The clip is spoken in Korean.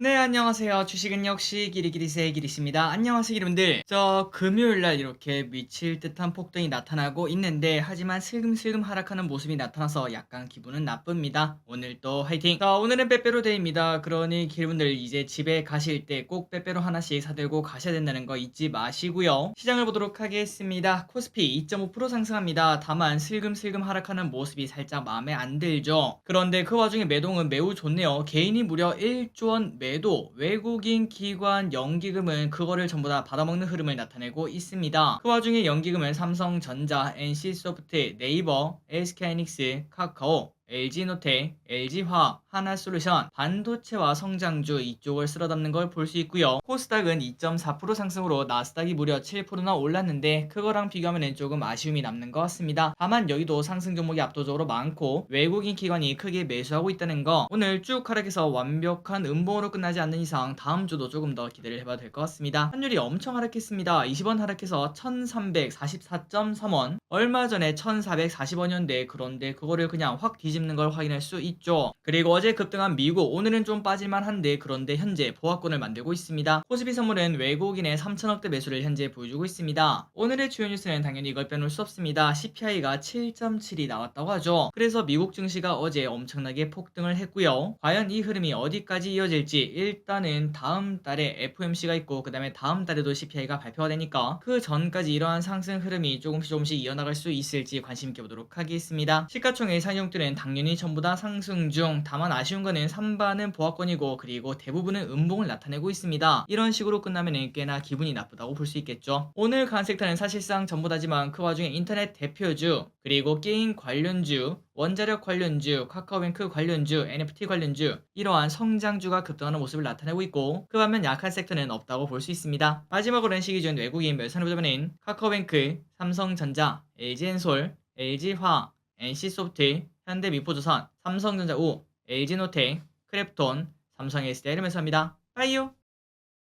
네, 안녕하세요. 주식은 역시 기리기리세 기리십니다. 안녕하세요, 여러분들. 저 금요일날 이렇게 미칠 듯한 폭등이 나타나고 있는데 하지만 슬금슬금 하락하는 모습이 나타나서 약간 기분은 나쁩니다. 오늘 또 화이팅! 자, 오늘은 빼빼로 데이입니다. 그러니 여러분들 이제 집에 가실 때 꼭 빼빼로 하나씩 사들고 가셔야 된다는 거 잊지 마시고요. 시장을 보도록 하겠습니다. 코스피 2.5% 상승합니다. 다만 슬금슬금 하락하는 모습이 살짝 마음에 안 들죠. 그런데 그 와중에 매동은 매우 좋네요. 개인이 무려 1조 원 매도, 외국인 기관 연기금은 그거를 전부 다 받아먹는 흐름을 나타내고 있습니다. 그 와중에 연기금은 삼성전자, NC소프트, 네이버, SK하이닉스, 카카오, LG노텍, LG화학, 하나솔루션, 반도체와 성장주 이쪽을 쓸어 담는 걸 볼 수 있고요. 코스닥은 2.4% 상승으로 나스닥이 무려 7%나 올랐는데 그거랑 비교하면 조금 아쉬움이 남는 것 같습니다. 다만 여기도 상승 종목이 압도적으로 많고 외국인 기관이 크게 매수하고 있다는 거 오늘 쭉 하락해서 완벽한 음봉으로 끝나지 않는 이상 다음 주도 조금 더 기대를 해봐도 될 것 같습니다. 환율이 엄청 하락했습니다. 20원 하락해서 1344.3원 얼마 전에 1440원이었는데 그런데 그거를 그냥 확 뒤집 는 걸 확인할 수 있죠. 그리고 어제 급등한 미국 오늘은 좀 빠질만 한데 그런데 현재 보합권을 만들고 있습니다. 코스피 선물은 외국인의 3천억대 매수를 현재 보여주고 있습니다. 오늘의 주요 뉴스는 당연히 이걸 빼놓을 수 없습니다. CPI가 7.7이 나왔다고 하죠. 그래서 미국 증시가 어제 엄청나게 폭등을 했고요. 과연 이 흐름이 어디까지 이어질지 일단은 다음 달에 FOMC가 있고 그 다음에 다음 달에도 CPI가 발표가 되니까 그 전까지 이러한 상승 흐름이 조금씩 조금씩 이어나갈 수 있을지 관심 있게 보도록 하겠습니다. 시가총액 상용들은 당연히 전부 다 상승 중 다만 아쉬운 거는 3반은 보합권이고 그리고 대부분은 음봉을 나타내고 있습니다. 이런 식으로 끝나면 꽤나 기분이 나쁘다고 볼 수 있겠죠. 오늘 간 섹터는 사실상 전부 다지만 그 와중에 인터넷 대표주 그리고 게임 관련주 원자력 관련주, 카카오뱅크 관련주, NFT 관련주 이러한 성장주가 급등하는 모습을 나타내고 있고 그 반면 약한 섹터는 없다고 볼 수 있습니다. 마지막으로 시기 중 외국인 보자면 카카오뱅크, 삼성전자, LG엔솔, LG화학, NC소프트, 현대 미포조선, 삼성전자 우, LG노텍, 크랩톤, 삼성 SDI를 매수합니다. 빠이요!